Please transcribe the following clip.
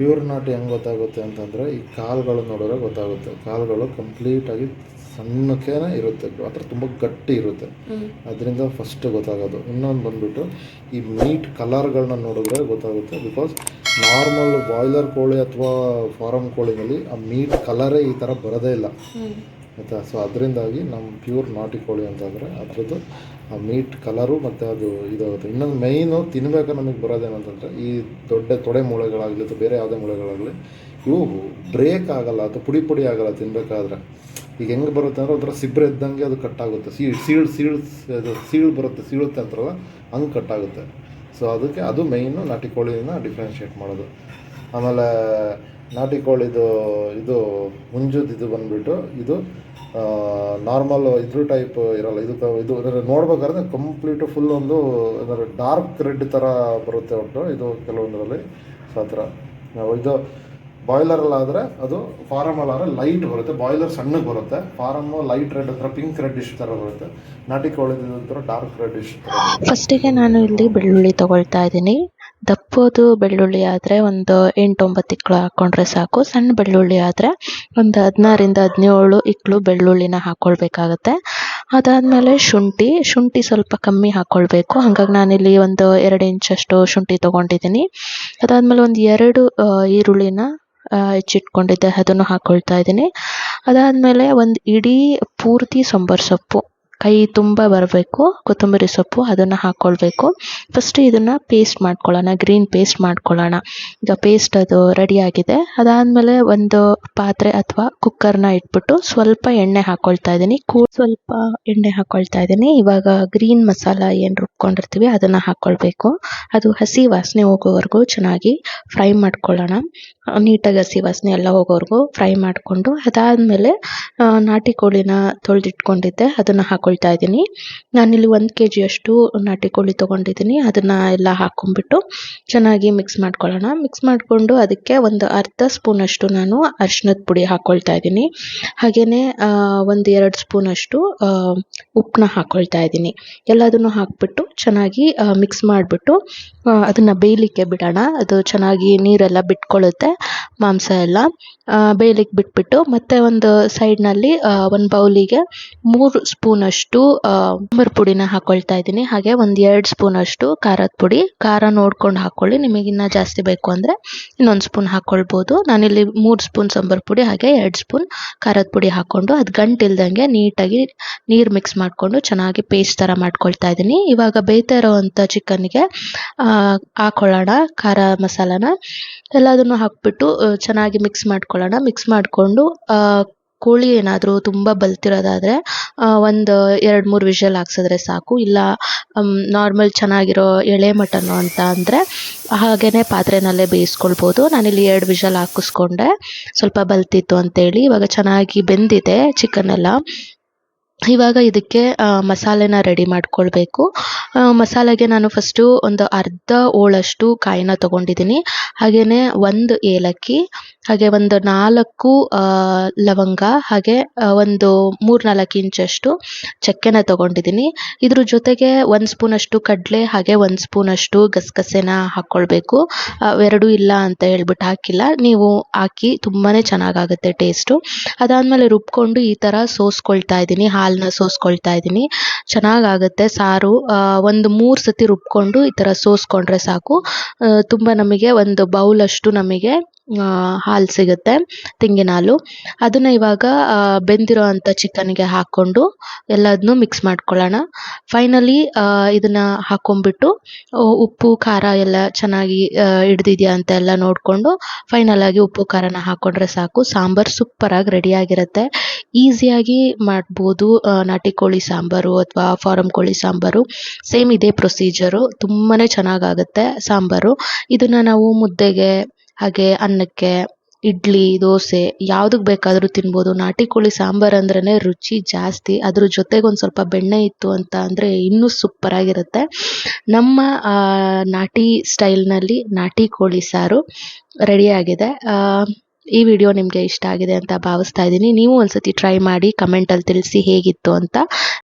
Pure not ಹೆಂಗೆ ಗೊತ್ತಾಗುತ್ತೆ ಅಂತಂದರೆ ಈ ಕಾಲ್ಗಳು ನೋಡಿದ್ರೆ ಗೊತ್ತಾಗುತ್ತೆ. ಕಾಲುಗಳು ಕಂಪ್ಲೀಟಾಗಿ ಸಣ್ಣಕ್ಕೇನೆ ಇರುತ್ತೆ. ಮಾತ್ರ ತುಂಬ ಗಟ್ಟಿ ಇರುತ್ತೆ. ಅದರಿಂದ ಫಸ್ಟ್ ಗೊತ್ತಾಗೋದು. ಇನ್ನೊಂದು ಬಂದ್ಬಿಟ್ಟು ಈ ಮೀಟ್ ಕಲರ್ಗಳನ್ನ ನೋಡಿದ್ರೆ ಗೊತ್ತಾಗುತ್ತೆ ಬಿಕಾಸ್ ನಾರ್ಮಲ್ ಬಾಯ್ಲರ್ ಕೋಳಿ ಅಥವಾ ಫಾರಮ್ ಕೋಳಿನಲ್ಲಿ ಆ ಮೀಟ್ ಕಲರೇ ಈ ಥರ ಬರೋದೇ ಇಲ್ಲ. ಆಯಿತಾ? ಸೊ ಅದರಿಂದಾಗಿ ನಮ್ಮ ಪ್ಯೂರ್ ನಾಟಿ ಕೋಳಿ ಅಂತಂದರೆ ಅದರದ್ದು ಆ ಮೀಟ್ ಕಲರು ಮತ್ತು ಅದು ಇದಾಗುತ್ತೆ. ಇನ್ನೊಂದು ಮೈನು ತಿನ್ನಬೇಕು ನಮಗೆ ಬರೋದೇನಂತಂದರೆ ಈ ದೊಡ್ಡ ತೊಡೆ ಮೂಳೆಗಳಾಗಲಿ ಅಥವಾ ಬೇರೆ ಯಾವುದೇ ಮೂಳೆಗಳಾಗಲಿ ಇವು ಬ್ರೇಕ್ ಆಗಲ್ಲ ಅಥವಾ ಪುಡಿ ಪುಡಿ ಆಗಲ್ಲ ತಿನ್ನಬೇಕಾದ್ರೆ ಈಗ ಹೆಂಗೆ ಬರುತ್ತೆ ಅಂದರೆ ಒಂಥರ ಸಿಬ್ರೆ ಇದ್ದಂಗೆ ಅದು ಕಟ್ಟಾಗುತ್ತೆ. ಸೀಳ್ ಸೀಳು ಸೀಳು ಅದು ಸೀಳು ಬರುತ್ತೆ, ಸೀಳುತ್ತೆ ಅಂತಾರಲ್ಲ, ಹಂಗೆ ಕಟ್ಟಾಗುತ್ತೆ. ಸೊ ಅದಕ್ಕೆ ಅದು ಮೈನು ನಾಟಿ ಕೋಳಿನ ಡಿಫ್ರೆನ್ಷಿಯೇಟ್ ಮಾಡೋದು. ಆಮೇಲೆ ನಾಟಿ ಕೋಳಿದು ಇದು ಮುಂಜುದು ಇದು ಬಂದುಬಿಟ್ಟು ಇದು ನಾರ್ಮಲ್ ಇದ್ರ ಟೈಪ್ ಇರಲ್ಲ. ಇದು ಇದು ಅಂದರೆ ನೋಡ್ಬೇಕಾದ್ರೆ ಕಂಪ್ಲೀಟು ಫುಲ್ ಒಂದು ಏನಾದ್ರು ಡಾರ್ಕ್ ರೆಡ್ ಥರ ಬರುತ್ತೆ ಒಟ್ಟು ಇದು ಕೆಲವೊಂದರಲ್ಲಿ. ಸೊ ಆ ಥರ. ಇದು ಬಾಯ್ಲರಲ್ಲಾದರೆ ಅದು ಫಾರಮಲ್ಲಾದರೆ ಲೈಟ್ ಬರುತ್ತೆ. ಬಾಯ್ಲರ್ ಸಣ್ಣಗೆ ಬರುತ್ತೆ. ಫಾರಮ್ಮು ಲೈಟ್ ರೆಡ್ ಹತ್ರ ಪಿಂಕ್ ರೆಡ್ಡಿಶ್ ಥರ ಬರುತ್ತೆ. ನಾಟಿ ಕೋಳಿ ಡಾರ್ಕ್ ರೆಡ್ಡಿಶ್ ಫಸ್ಟಿಗೆ ನಾನು ಇಲ್ಲಿ ಬೆಳ್ಳುಳ್ಳಿ ತಗೊಳ್ತಾ ಇದ್ದೀನಿ. ದಪ್ಪದು ಬೆಳ್ಳುಳ್ಳಿ ಆದರೆ ಒಂದು ಎಂಟು ಒಂಬತ್ತು ಇಕ್ಳು ಹಾಕ್ಕೊಂಡ್ರೆ ಸಾಕು. ಸಣ್ಣ ಬೆಳ್ಳುಳ್ಳಿ ಆದರೆ ಒಂದು ಹದಿನಾರಿಂದ ಹದಿನೇಳು ಇಕ್ಳು ಬೆಳ್ಳುಳ್ಳಿನ ಹಾಕ್ಕೊಳ್ಬೇಕಾಗತ್ತೆ ಅದಾದಮೇಲೆ ಶುಂಠಿ ಶುಂಠಿ ಸ್ವಲ್ಪ ಕಮ್ಮಿ ಹಾಕ್ಕೊಳ್ಬೇಕು ಹಾಗಾಗಿ ನಾನಿಲ್ಲಿ ಒಂದು ಎರಡು ಇಂಚಷ್ಟು ಶುಂಠಿ ತೊಗೊಂಡಿದ್ದೀನಿ. ಅದಾದಮೇಲೆ ಒಂದು ಎರಡು ಈರುಳ್ಳಿನ ಹೆಚ್ಚಿಟ್ಕೊಂಡಿದ್ದೆ, ಅದನ್ನು ಹಾಕ್ಕೊಳ್ತಾ ಇದ್ದೀನಿ. ಅದಾದಮೇಲೆ ಒಂದು ಇಡೀ ಪೂರ್ತಿ ಸಾಂಬಾರು ಸೊಪ್ಪು. ಕೈ ತುಂಬ ಬರಬೇಕು, ಕೊತ್ತಂಬರಿ ಸೊಪ್ಪು ಅದನ್ನು ಹಾಕ್ಕೊಳ್ಬೇಕು ಫಸ್ಟ್ ಇದನ್ನು ಪೇಸ್ಟ್ ಮಾಡ್ಕೊಳ್ಳೋಣ ಗ್ರೀನ್ ಪೇಸ್ಟ್ ಮಾಡ್ಕೊಳ್ಳೋಣ. ಈಗ ಪೇಸ್ಟ್ ಅದು ರೆಡಿ ಆಗಿದೆ. ಅದಾದಮೇಲೆ ಒಂದು ಪಾತ್ರೆ ಅಥವಾ ಕುಕ್ಕರ್ನ ಇಟ್ಬಿಟ್ಟು ಸ್ವಲ್ಪ ಎಣ್ಣೆ ಹಾಕ್ಕೊಳ್ತಾ ಇದ್ದೀನಿ. ಕೂ ಸ್ವಲ್ಪ ಎಣ್ಣೆ ಹಾಕ್ಕೊಳ್ತಾ ಇದ್ದೀನಿ. ಇವಾಗ ಗ್ರೀನ್ ಮಸಾಲ ಏನು ರುಬ್ಕೊಂಡಿರ್ತೀವಿ ಅದನ್ನು ಹಾಕ್ಕೊಳ್ಬೇಕು ಅದು ಹಸಿ ವಾಸನೆ ಹೋಗೋವರೆಗೂ ಚೆನ್ನಾಗಿ ಫ್ರೈ ಮಾಡ್ಕೊಳ್ಳೋಣ. ನೀಟಾಗಿ ಹಸಿ ವಾಸನೆ ಎಲ್ಲ ಹೋಗೋವರೆಗೂ ಫ್ರೈ ಮಾಡಿಕೊಂಡು, ಅದಾದಮೇಲೆ ನಾಟಿ ಕೋಳಿನ ತೊಳೆದಿಟ್ಕೊಂಡಿದ್ದೆ, ಅದನ್ನು ಹಾಕ್ಕೊಳ್ತಾ ಇದ್ದೀನಿ. ನಾನಿಲ್ಲಿ ಒಂದು ಕೆ ಜಿಯಷ್ಟು ನಾಟಿ ಕೋಳಿ ತೊಗೊಂಡಿದ್ದೀನಿ, ಅದನ್ನು ಎಲ್ಲ ಹಾಕ್ಕೊಂಡ್ಬಿಟ್ಟು ಚೆನ್ನಾಗಿ ಮಿಕ್ಸ್ ಮಾಡ್ಕೊಳ್ಳೋಣ. ಮಿಕ್ಸ್ ಮಾಡಿಕೊಂಡು ಅದಕ್ಕೆ ಒಂದು ಅರ್ಧ ಸ್ಪೂನಷ್ಟು ನಾನು ಅರಿಶಿನದ ಪುಡಿ ಹಾಕ್ಕೊಳ್ತಾ ಇದ್ದೀನಿ. ಹಾಗೆಯೇ ಒಂದು ಎರಡು ಸ್ಪೂನಷ್ಟು ಉಪ್ಪನ್ನ ಹಾಕ್ಕೊಳ್ತಾ ಇದ್ದೀನಿ. ಎಲ್ಲದನ್ನು ಹಾಕ್ಬಿಟ್ಟು ಚೆನ್ನಾಗಿ ಮಿಕ್ಸ್ ಮಾಡಿಬಿಟ್ಟು ಅದನ್ನು ಬೇಯಲಿಕ್ಕೆ ಬಿಡೋಣ. ಅದು ಚೆನ್ನಾಗಿ ನೀರೆಲ್ಲ ಬಿಟ್ಕೊಳ್ಳುತ್ತೆ, ಮಾಂಸ ಎಲ್ಲ. ಬೇಯಲಿಕ್ಕೆ ಬಿಟ್ಬಿಟ್ಟು, ಮತ್ತೆ ಒಂದು ಸೈಡ್ನಲ್ಲಿ ಒಂದು ಬೌಲಿಗೆ ಮೂರು ಸ್ಪೂನಷ್ಟು ಸಾಂಬಾರು ಪುಡಿನ ಹಾಕ್ಕೊಳ್ತಾ ಇದ್ದೀನಿ. ಹಾಗೆ ಒಂದು ಎರಡು ಸ್ಪೂನಷ್ಟು ಖಾರದ ಪುಡಿ. ಖಾರ ನೋಡ್ಕೊಂಡು ಹಾಕ್ಕೊಳ್ಳಿ ನಿಮಗಿನ್ನ ಜಾಸ್ತಿ ಬೇಕು ಅಂದರೆ ಇನ್ನೊಂದು ಸ್ಪೂನ್ ಹಾಕ್ಕೊಳ್ಬೋದು ನಾನಿಲ್ಲಿ ಮೂರು ಸ್ಪೂನ್ ಸಾಂಬಾರು ಪುಡಿ, ಹಾಗೆ ಎರಡು ಸ್ಪೂನ್ ಖಾರದ ಪುಡಿ ಹಾಕ್ಕೊಂಡು ಅದು ಗಂಟಿಲ್ದಂಗೆ ನೀಟಾಗಿ ನೀರು ಮಿಕ್ಸ್ ಮಾಡಿಕೊಂಡು ಚೆನ್ನಾಗಿ ಪೇಸ್ಟ್ ಥರ ಮಾಡ್ಕೊಳ್ತಾ ಇದ್ದೀನಿ. ಇವಾಗ ಬೇಯ್ತಾ ಇರೋವಂಥ ಚಿಕನ್ಗೆ ಹಾಕೊಳ್ಳೋಣ ಖಾರ ಮಸಾಲಾನ ಎಲ್ಲದನ್ನು ಹಾಕ್ಬಿಟ್ಟು ಚೆನ್ನಾಗಿ ಮಿಕ್ಸ್ ಮಾಡ್ಕೊಳ್ಳೋಣ. ಮಿಕ್ಸ್ ಮಾಡಿಕೊಂಡು ಕೋಳಿ ಏನಾದರೂ ತುಂಬ ಬಲ್ತಿರೋದಾದರೆ ಒಂದು ಎರಡು ಮೂರು ವಿಷಲ್ ಹಾಕ್ಸಿದ್ರೆ ಸಾಕು. ಇಲ್ಲ ನಾರ್ಮಲ್ ಚೆನ್ನಾಗಿರೋ ಎಳೆ ಮಟನ್ನು ಅಂತ ಅಂದರೆ ಹಾಗೇ ಪಾತ್ರೆನಲ್ಲೇ ಬೇಯಿಸ್ಕೊಳ್ಬೋದು. ನಾನಿಲ್ಲಿ ಎರಡು ವಿಷಲ್ ಹಾಕಿಸ್ಕೊಂಡೆ. ಸ್ವಲ್ಪ ಬಲ್ತಿತ್ತು ಅಂತೇಳಿ. ಇವಾಗ ಚೆನ್ನಾಗಿ ಬೆಂದಿದೆ ಚಿಕನ್ ಎಲ್ಲ ಇವಾಗ ಇದಕ್ಕೆ ಮಸಾಲೆನ ರೆಡಿ ಮಾಡ್ಕೊಳ್ಬೇಕು. ಮಸಾಲೆಗೆ ನಾನು ಫಸ್ಟು ಒಂದು ಅರ್ಧ ಹೋಳಷ್ಟು ಕಾಯಿನ ತೊಗೊಂಡಿದ್ದೀನಿ. ಹಾಗೆಯೇ ಒಂದು ಏಲಕ್ಕಿ ಹಾಗೆ ಒಂದು ನಾಲ್ಕು ಲವಂಗ, ಹಾಗೆ ಒಂದು ಮೂರು ನಾಲ್ಕು ಇಂಚಷ್ಟು ಚಕ್ಕೆನ ತಗೊಂಡಿದ್ದೀನಿ. ಇದ್ರ ಜೊತೆಗೆ ಒಂದು ಸ್ಪೂನಷ್ಟು ಕಡಲೆ, ಹಾಗೆ ಒಂದು ಸ್ಪೂನಷ್ಟು ಗಸಗಸೆನ ಹಾಕ್ಕೊಳ್ಬೇಕು ಅವೆರಡೂ ಇಲ್ಲ ಅಂತ ಹೇಳ್ಬಿಟ್ಟು ಹಾಕಿಲ್ಲ. ನೀವು ಹಾಕಿ ತುಂಬಾ ಚೆನ್ನಾಗಾಗುತ್ತೆ ಟೇಸ್ಟು. ಅದಾದಮೇಲೆ ರುಬ್ಕೊಂಡು ಈ ಥರ ಸೋಸ್ಕೊಳ್ತಾ ಇದ್ದೀನಿ ಹಾಲನ್ನ ಸೋಸ್ಕೊಳ್ತಾ ಇದ್ದೀನಿ. ಚೆನ್ನಾಗಾಗುತ್ತೆ ಸಾರು. ಒಂದು ಮೂರು ಸತಿ ರುಬ್ಕೊಂಡು ಈ ಥರ ಸೋಸ್ಕೊಂಡ್ರೆ ಸಾಕು. ತುಂಬ ನಮಗೆ ಒಂದು ಬೌಲಷ್ಟು ನಮಗೆ ಹಾಲು ಸಿಗುತ್ತೆ, ತೆಂಗಿನ ಹಾಲು. ಅದನ್ನು ಇವಾಗ ಬೆಂದಿರೋ ಅಂಥ ಚಿಕನ್ಗೆ ಹಾಕ್ಕೊಂಡು ಎಲ್ಲದನ್ನೂ ಮಿಕ್ಸ್ ಮಾಡ್ಕೊಳ್ಳೋಣ. ಫೈನಲಿ ಇದನ್ನು ಹಾಕೊಂಡ್ಬಿಟ್ಟು ಉಪ್ಪು, ಖಾರ ಎಲ್ಲ ಚೆನ್ನಾಗಿ ಹಿಡ್ದಿದ್ಯಾ ಅಂತ ಎಲ್ಲ ನೋಡಿಕೊಂಡು ಫೈನಲ್ ಆಗಿ ಉಪ್ಪು, ಖಾರನ ಹಾಕೊಂಡ್ರೆ ಸಾಕು. ಸಾಂಬಾರು ಸೂಪರಾಗಿ ರೆಡಿಯಾಗಿರುತ್ತೆ ಈಸಿಯಾಗಿ ಮಾಡ್ಬೋದು ನಾಟಿ ಕೋಳಿ ಸಾಂಬಾರು ಅಥವಾ ಫಾರಂ ಕೋಳಿ ಸಾಂಬಾರು. ಸೇಮ್ ಇದೇ ಪ್ರೊಸೀಜರು ತುಂಬಾ ಚೆನ್ನಾಗಾಗುತ್ತೆ ಸಾಂಬಾರು. ಇದನ್ನು ನಾವು ಮುದ್ದೆಗೆ, ಹಾಗೆ ಅನ್ನಕ್ಕೆ ಇಡ್ಲಿ, ದೋಸೆ ಯಾವುದಕ್ಕೆ ಬೇಕಾದರೂ ತಿನ್ಬೋದು. ನಾಟಿ ಕೋಳಿ ಸಾಂಬಾರು ಅಂದ್ರೇ ರುಚಿ ಜಾಸ್ತಿ. ಅದ್ರ ಜೊತೆಗೆ ಒಂದು ಸ್ವಲ್ಪ ಬೆಣ್ಣೆ ಇತ್ತು ಅಂತ ಅಂದರೆ ಇನ್ನೂ ಸೂಪರಾಗಿರುತ್ತೆ ನಮ್ಮ ನಾಟಿ ಸ್ಟೈಲ್ನಲ್ಲಿ ನಾಟಿ ಕೋಳಿ ಸಾರು ರೆಡಿಯಾಗಿದೆ ಈ ವಿಡಿಯೋ ನಿಮಗೆ ಇಷ್ಟ ಆಗಿದೆ ಅಂತ ಭಾವಿಸ್ತಾ ಇದ್ದೀನಿ. ನೀವು ಒಂದ್ಸತಿ ಟ್ರೈ ಮಾಡಿ ಕಮೆಂಟಲ್ಲಿ ತಿಳಿಸಿ ಹೇಗಿತ್ತು ಅಂತ.